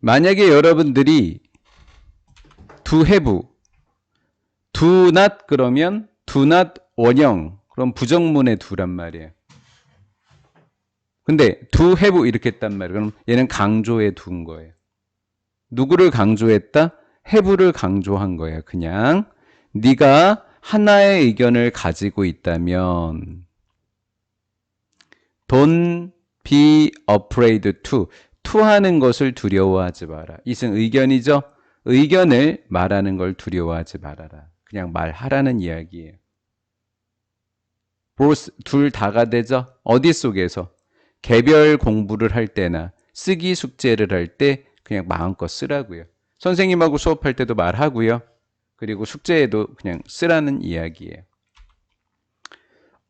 만약에 여러분들이 do have, do not 그러면 do not 원형 그럼 부정문의 do란 말이에요. 근데 do have 이렇게 했단 말이에요. 그럼 얘는 강조해 둔 거예요. 누구를 강조했다? have를 강조한 거예요. 그냥 네가 하나의 의견을 가지고 있다면 don't be afraid to to 하는 것을 두려워하지 마라. 이승 의견이죠. 의견을 말하는 걸 두려워하지 말아라. 그냥 말하라는 이야기예요. 둘 다가 되죠. 어디 속에서 개별 공부를 할 때나 쓰기 숙제를 할 때 그냥 마음껏 쓰라고요. 선생님하고 수업할 때도 말하고요. 그리고 숙제에도 그냥 쓰라는 이야기예요.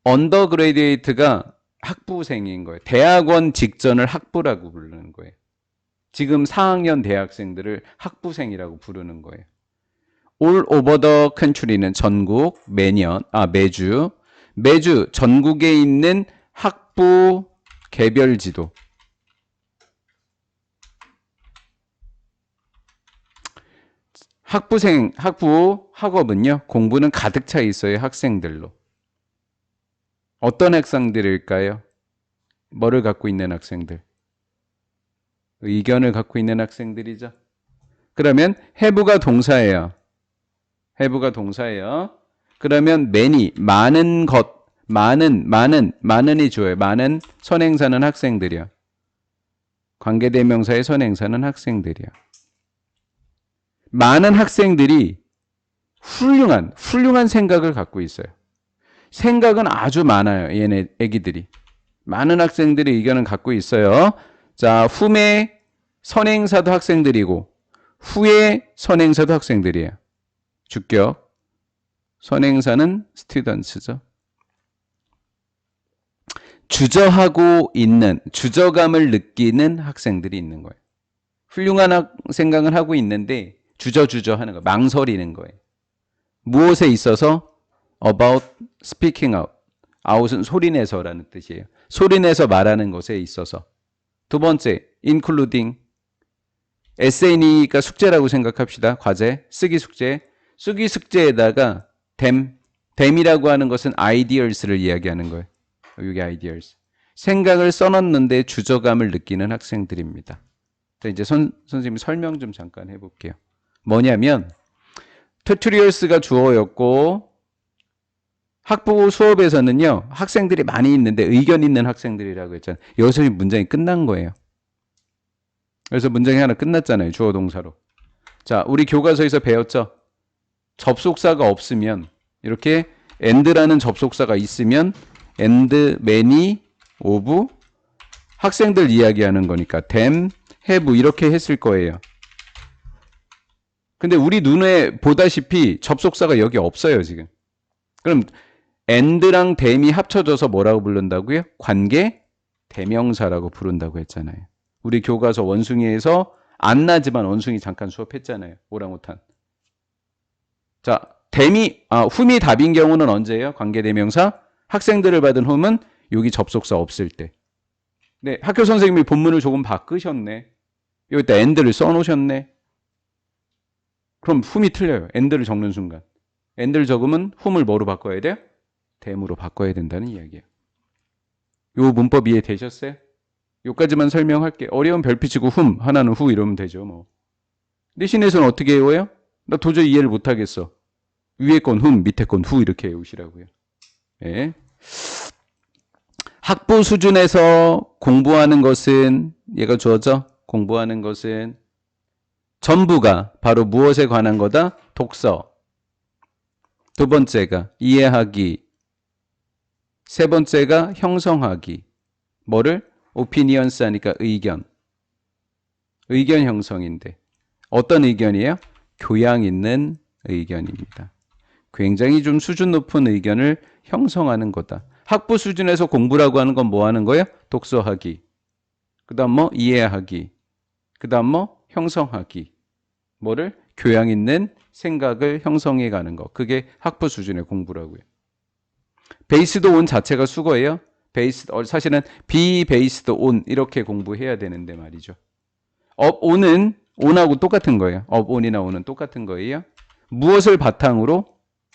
언더그레이드가 학부생인 거예요. 대학원 직전을 학부라고 부르는 거예요. 지금 4학년 대학생들을 학부생이라고 부르는 거예요. All over the country는 전국, 매년, 아, 매주, 매주 전국에 있는 학부 개별 지도. 학부생, 학부 학업은요, 공부는 가득 차 있어요, 학생들로. 어떤 학생들일까요? 뭐를 갖고 있는 학생들? 의견을 갖고 있는 학생들이죠. 그러면 have가 동사예요. have가 동사예요. 그러면 many, 많은 것, 많은, 많은, 많은이 주어요. 많은 선행사는 학생들이요. 관계대명사의 선행사는 학생들이요. 많은 학생들이 훌륭한, 훌륭한 생각을 갖고 있어요. 생각은 아주 많아요. 얘네 애기들이. 많은 학생들이 의견을 갖고 있어요. 자, 훔의 선행사도 학생들이고 후의 선행사도 학생들이에요. 주격. 선행사는 스튜던츠죠. 주저하고 있는, 주저감을 느끼는 학생들이 있는 거예요. 훌륭한 학, 생각을 하고 있는데 주저주저 하는 거예요. 망설이는 거예요. 무엇에 있어서 about speaking out. out은 소리내서라는 뜻이에요. 소리내서 말하는 것에 있어서. 두 번째, including. 에세이니까 숙제라고 생각합시다. 과제, 쓰기 숙제. 쓰기 숙제에다가 them, them이라고 하는 것은 ideals를 이야기하는 거예요. 여기 ideals. 생각을 써놨는데 주저감을 느끼는 학생들입니다. 자, 이제 선, 선생님 설명 좀 잠깐 해볼게요. 뭐냐면, 튜토리얼스가 주어였고, 학부 수업에서는요, 학생들이 많이 있는데 의견 있는 학생들이라고 했잖아요. 여기서 문장이 끝난 거예요. 그래서 문장이 하나 끝났잖아요. 주어 동사로. 자, 우리 교과서에서 배웠죠? 접속사가 없으면, 이렇게 and라는 접속사가 있으면, and, many, of, 학생들 이야기하는 거니까, them, have, 이렇게 했을 거예요. 근데 우리 눈에 보다시피 접속사가 여기 없어요, 지금. 그럼 and랑 them이 합쳐져서 뭐라고 부른다고요? 관계 대명사라고 부른다고 했잖아요. 우리 교과서 원숭이에서 안 나지만 원숭이 잠깐 수업했잖아요. 오랑우탄. 자, them이 아, whom이 답인 경우는 언제예요? 관계 대명사. 학생들을 받은 whom은 여기 접속사 없을 때. 네, 학교 선생님이 본문을 조금 바꾸셨네. 여기다 and를 써 놓으셨네. 그럼 whom이 틀려요. and를 적는 순간. and를 적으면 whom을 뭐로 바꿔야 돼요? Them으로 바꿔야 된다는 이야기예요. 요 문법 이해 되셨어요? 요까지만 설명할게. 어려운 별빛이고 whom, 하나는 who 이러면 되죠, 뭐. 내신에서는 어떻게 외워요? 나 도저히 이해를 못 하겠어. 위에 건 whom, 밑에 건 who 이렇게 외우시라고요. 예. 학부 수준에서 공부하는 것은 얘가 주어져 공부하는 것은 전부가 바로 무엇에 관한 거다? 독서. 두 번째가 이해하기. 세 번째가 형성하기. 뭐를? 오피니언스 하니까 의견. 의견 형성인데. 어떤 의견이에요? 교양 있는 의견입니다. 굉장히 좀 수준 높은 의견을 형성하는 거다. 학부 수준에서 공부라고 하는 건 뭐 하는 거예요? 독서하기. 그 다음 뭐? 이해하기. 그 다음 뭐? 형성하기. 뭐를? 교양 있는 생각을 형성해 가는 거. 그게 학부 수준의 공부라고요. 베이스드 온 자체가 수거예요. 베이스 사실은 be based on 이렇게 공부해야 되는데 말이죠. 업 온은 on하고 똑같은 거예요. of on이나 on은 똑같은 거예요. 무엇을 바탕으로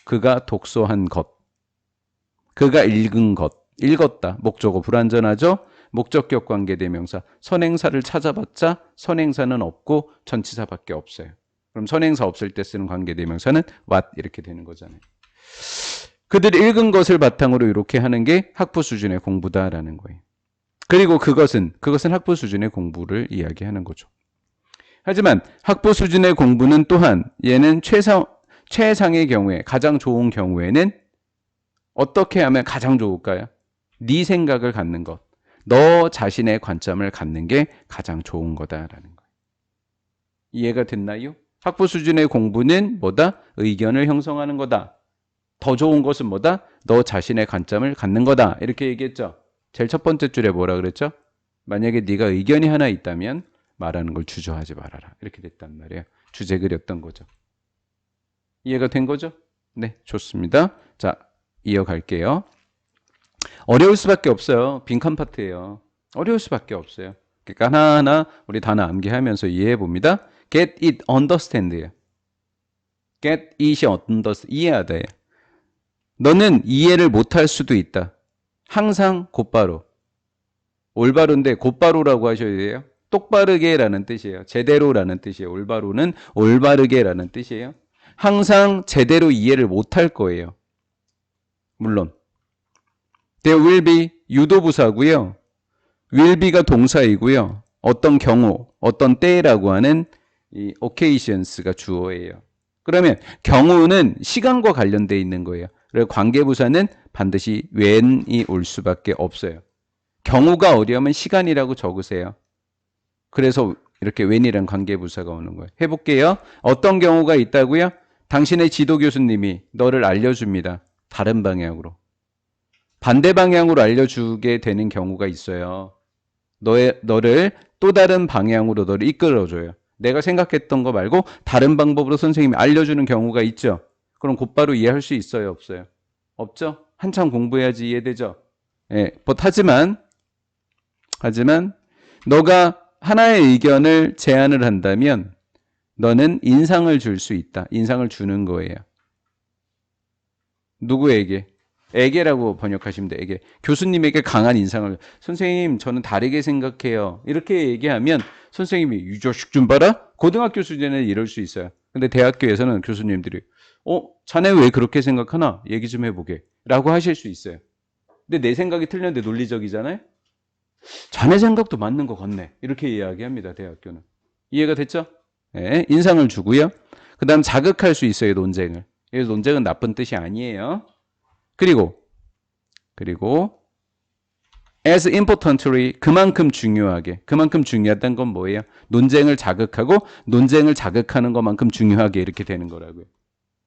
그가 독서한 것, 그가 읽은 것, 읽었다. 목적어 불완전하죠. 목적격 관계 대명사 선행사를 찾아봤자 선행사는 없고 전치사밖에 없어요. 그럼 선행사 없을 때 쓰는 관계 대명사는 what 이렇게 되는 거잖아요. 그들이 읽은 것을 바탕으로 이렇게 하는 게 학부 수준의 공부다라는 거예요. 그리고 그것은 그것은 학부 수준의 공부를 이야기하는 거죠. 하지만 학부 수준의 공부는 또한 얘는 최상 최상의 경우에 가장 좋은 경우에는 어떻게 하면 가장 좋을까요? 네 생각을 갖는 것, 너 자신의 관점을 갖는 게 가장 좋은 거다라는 거예요. 이해가 됐나요? 학부 수준의 공부는 뭐다? 의견을 형성하는 거다. 더 좋은 것은 뭐다? 너 자신의 관점을 갖는 거다. 이렇게 얘기했죠. 제일 첫 번째 줄에 뭐라 그랬죠? 만약에 네가 의견이 하나 있다면 말하는 걸 주저하지 말아라. 이렇게 됐단 말이에요. 주제 그렸던 거죠. 이해가 된 거죠? 네, 좋습니다. 자, 이어갈게요. 어려울 수밖에 없어요. 빈칸 파트예요. 어려울 수밖에 없어요. 그러니까 하나하나 우리 단어 암기하면서 이해해 봅니다. get it understand예요. get it understand 이해하다예요. 너는 이해를 못할 수도 있다. 항상 곧바로. 올바로인데 곧바로라고 하셔야 돼요. 똑바르게라는 뜻이에요. 제대로라는 뜻이에요. 올바로는 올바르게라는 뜻이에요. 항상 제대로 이해를 못할 거예요. 물론. There will be 유도부사고요. will be가 동사이고요. 어떤 경우, 어떤 때라고 하는 이 occasions가 주어예요. 그러면 경우는 시간과 관련돼 있는 거예요. 관계부사는 반드시 when이 올 수밖에 없어요. 경우가 어려우면 시간이라고 적으세요. 그래서 이렇게 when이란 관계부사가 오는 거예요. 해볼게요. 어떤 경우가 있다고요? 당신의 지도 교수님이 너를 알려줍니다. 다른 방향으로. 반대 방향으로 알려주게 되는 경우가 있어요. 너의, 너를 또 다른 방향으로 너를 이끌어줘요. 내가 생각했던 거 말고 다른 방법으로 선생님이 알려주는 경우가 있죠. 그럼 곧바로 이해할 수 있어요? 없어요? 없죠? 한참 공부해야지 이해되죠? 예, but 하지만, 하지만, 너가 하나의 의견을 제안을 한다면, 너는 인상을 줄 수 있다. 인상을 주는 거예요. 누구에게? 에게라고 번역하시면 돼. 에게. 교수님에게 강한 인상을. 선생님, 저는 다르게 생각해요. 이렇게 얘기하면 선생님이 이 자식 좀 봐라? 고등학교 수준에는 이럴 수 있어요. 근데 대학교에서는 교수님들이 어, 자네 왜 그렇게 생각하나? 얘기 좀 해보게. 라고 하실 수 있어요. 근데 내 생각이 틀렸는데 논리적이잖아요? 자네 생각도 맞는 것 같네. 이렇게 이야기합니다, 대학교는. 이해가 됐죠? 네, 인상을 주고요. 그 다음 자극할 수 있어요, 논쟁을. 이 논쟁은 나쁜 뜻이 아니에요. 그리고, 그리고, as importantly, 그만큼 중요하게. 그만큼 중요하다는 건 뭐예요? 논쟁을 자극하고, 논쟁을 자극하는 것만큼 중요하게 이렇게 되는 거라고요.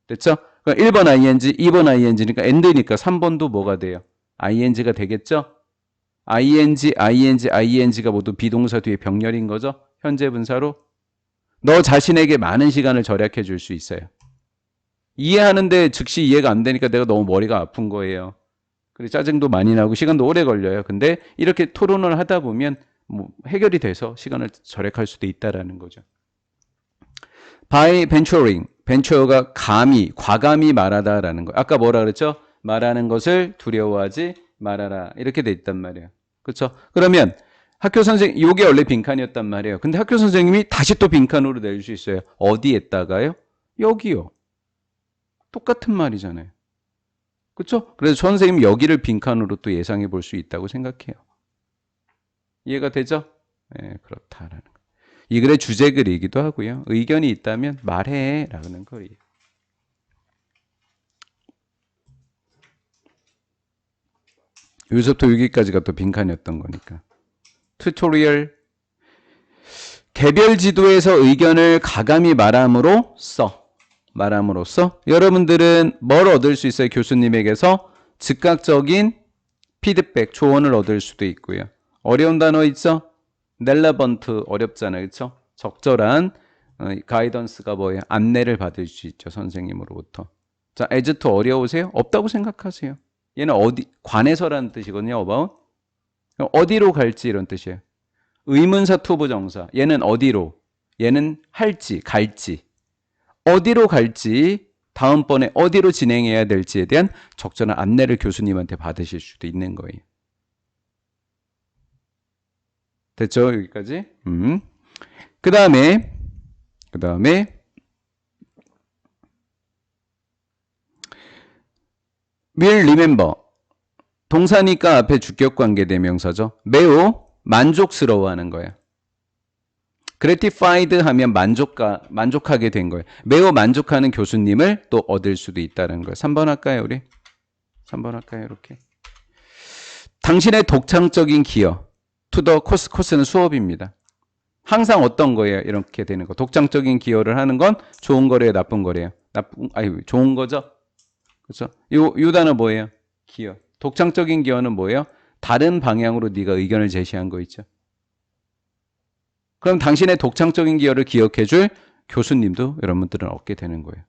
됐죠? 그러니까 1번 ing, 2번 ing니까 end니까 3번도 뭐가 돼요? ing가 되겠죠? ing, ing, ing가 모두 비동사 뒤에 병렬인 거죠? 현재 분사로. 너 자신에게 많은 시간을 절약해 줄 수 있어요. 이해하는데 즉시 이해가 안 되니까 내가 너무 머리가 아픈 거예요. 그리고 짜증도 많이 나고 시간도 오래 걸려요. 근데 이렇게 토론을 하다 보면 뭐 해결이 돼서 시간을 절약할 수도 있다라는 거죠. by venturing, venture가 감히, 과감히 말하다라는 거. 아까 뭐라 그랬죠? 말하는 것을 두려워하지 말아라. 이렇게 돼 있단 말이에요. 그렇죠? 그러면 학교 선생 요게 원래 빈칸이었단 말이에요. 근데 학교 선생님이 다시 또 빈칸으로 낼 수 있어요. 어디에다가요? 여기요. 똑같은 말이잖아요. 그렇죠? 그래서 선생님 여기를 빈칸으로 또 예상해 볼 수 있다고 생각해요. 이해가 되죠? 네, 그렇다라는 거. 이 글의 주제 글이기도 하고요. 의견이 있다면 말해라는 거예요. 여기서부터 여기까지가 또 빈칸이었던 거니까. 튜토리얼 개별 지도에서 의견을 가감히 말함으로 써 말함으로써 여러분들은 뭘 얻을 수 있어요? 교수님에게서 즉각적인 피드백, 조언을 얻을 수도 있고요. 어려운 단어 있죠? 넬라번트 어렵잖아요. 그렇죠? 적절한 어, 가이던스가 뭐예요? 안내를 받을 수 있죠. 선생님으로부터. 자, 에즈트 어려우세요? 없다고 생각하세요. 얘는 어디 관에서라는 뜻이거든요. about. 어디로 갈지 이런 뜻이에요. 의문사 투부 정사. 얘는 어디로? 얘는 할지, 갈지, 어디로 갈지, 다음번에 어디로 진행해야 될지에 대한 적절한 안내를 교수님한테 받으실 수도 있는 거예요. 됐죠? 여기까지? 음. 그 다음에, 그 다음에, will remember. 동사니까 앞에 주격 관계 대명사죠. 매우 만족스러워하는 거예요. gratified 하면 만족가, 만족하게 된 거예요. 매우 만족하는 교수님을 또 얻을 수도 있다는 거예요. 3번 할까요, 우리? 3번 할까요, 이렇게? 당신의 독창적인 기여. 투더 코스, 코스는 수업입니다. 항상 어떤 거예요? 이렇게 되는 거. 독창적인 기여를 하는 건 좋은 거래요, 나쁜 거래요? 나쁜, 아니, 좋은 거죠? 그렇죠? 요, 요 단어 뭐예요? 기여. 독창적인 기여는 뭐예요? 다른 방향으로 네가 의견을 제시한 거 있죠? 그럼 당신의 독창적인 기여를 기억해 줄 교수님도 여러분들은 얻게 되는 거예요.